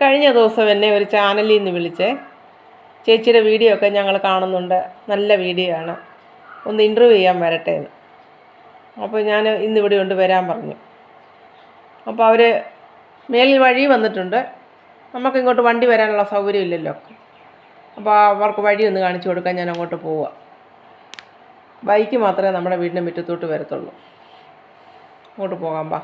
കഴിഞ്ഞ ദിവസം എന്നെ ഒരു ചാനലിൽ നിന്ന് വിളിച്ചേ. ചേച്ചിയുടെ വീഡിയോ ഒക്കെ ഞങ്ങൾ കാണുന്നുണ്ട്. നല്ല വീഡിയോ ആണ്. ഒന്ന് ഇന്റർവ്യൂ ചെയ്യാൻ വരട്ടെ എന്ന്. അപ്പോൾ ഞാൻ ഇന്നിവിടെ കൊണ്ട് വരാൻ പറഞ്ഞു. അപ്പോൾ അവർ മേലിൽ വഴി വന്നിട്ടുണ്ട്. നമുക്ക് ഇങ്ങോട്ട് വണ്ടി വരാനുള്ള സൗകര്യം ഇല്ലല്ലോ. അപ്പോൾ അവർക്ക് വഴി ഒന്ന് കാണിച്ചു കൊടുക്കാൻ ഞാൻ അങ്ങോട്ട് പോവുക ബൈക്ക് മാത്രമേ നമ്മുടെ വീടിന്റെ മുറ്റത്തോട്ട് വരത്തുള്ളൂ. അങ്ങോട്ട് പോകാം ബാ.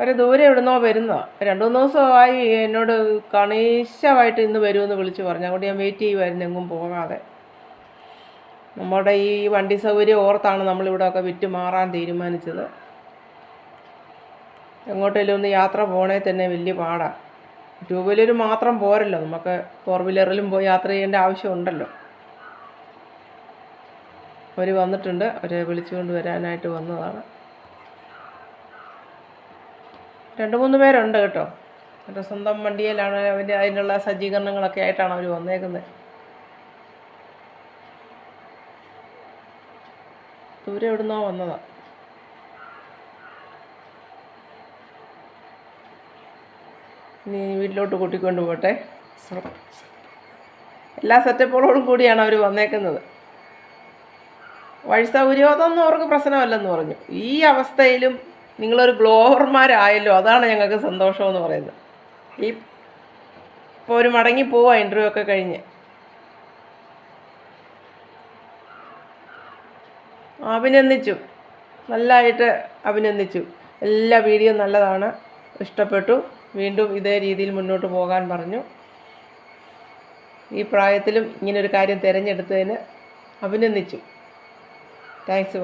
ഒരു ദൂരെ എവിടുന്നോ വരുന്നതാണ് രണ്ട് മൂന്ന് ദിവസമായി എന്നോട് കണീശമായിട്ട് ഇന്ന് വരുമെന്ന് വിളിച്ചു പറഞ്ഞു. അങ്ങോട്ട് ഞാൻ വെയിറ്റ് ചെയ്യുമായിരുന്നു എങ്ങും പോകാതെ. നമ്മുടെ ഈ വണ്ടി സൗകര്യം ഓർത്താണ് നമ്മളിവിടെയൊക്കെ വിറ്റ് മാറാൻ തീരുമാനിച്ചത്. എങ്ങോട്ടേലും ഒന്ന് യാത്ര പോകണേ തന്നെ വലിയ പാടാണ് ടൂ വീലർ മാത്രം പോരല്ലോ. നമുക്ക് ഫോർ വീലറിലും പോയി യാത്ര ചെയ്യേണ്ട ആവശ്യമുണ്ടല്ലോ അവർ വന്നിട്ടുണ്ട്. അവരെ വിളിച്ചുകൊണ്ട് വരാനായിട്ട് വന്നതാണ്. രണ്ട് മൂന്ന് പേരുണ്ട് കേട്ടോ. എന്റെ സ്വന്തം വണ്ടിയിലാണ് അവന്റെ അതിനുള്ള സജ്ജീകരണങ്ങളൊക്കെ ആയിട്ടാണ് അവർ വന്നേക്കുന്നത് ദൂരെ എവിടുന്നോ വന്നതാ? ഇനി വീട്ടിലോട്ട് കൂട്ടിക്കൊണ്ട് പോട്ടെ. എല്ലാ സെറ്റപ്പുകളോടും കൂടിയാണ് അവർ വന്നേക്കുന്നത്. വഴി സൗകര്യം അതൊന്നും അവർക്ക് പ്രശ്നമല്ലെന്ന് പറഞ്ഞു. ഈ അവസ്ഥയിലും നിങ്ങളൊരു ഗ്ലോവർമാരായല്ലോ അതാണ് ഞങ്ങൾക്ക് സന്തോഷമെന്ന് പറയുന്നത്. ഈ ഇപ്പോൾ ഒരു മടങ്ങി പോവാ ഇന്റർവ്യൂ ഒക്കെ കഴിഞ്ഞ്. അഭിനന്ദിച്ചു. നല്ലതായിട്ട് അഭിനന്ദിച്ചു. എല്ലാ വീഡിയോ നല്ലതാണ്. ഇഷ്ടപ്പെട്ടു. വീണ്ടും ഇതേ രീതിയിൽ മുന്നോട്ട് പോകാൻ പറഞ്ഞു. ഈ പ്രായത്തിലും ഇങ്ങനൊരു കാര്യം തിരഞ്ഞെടുത്തതിന് അഭിനന്ദിച്ചു. താങ്ക്സ്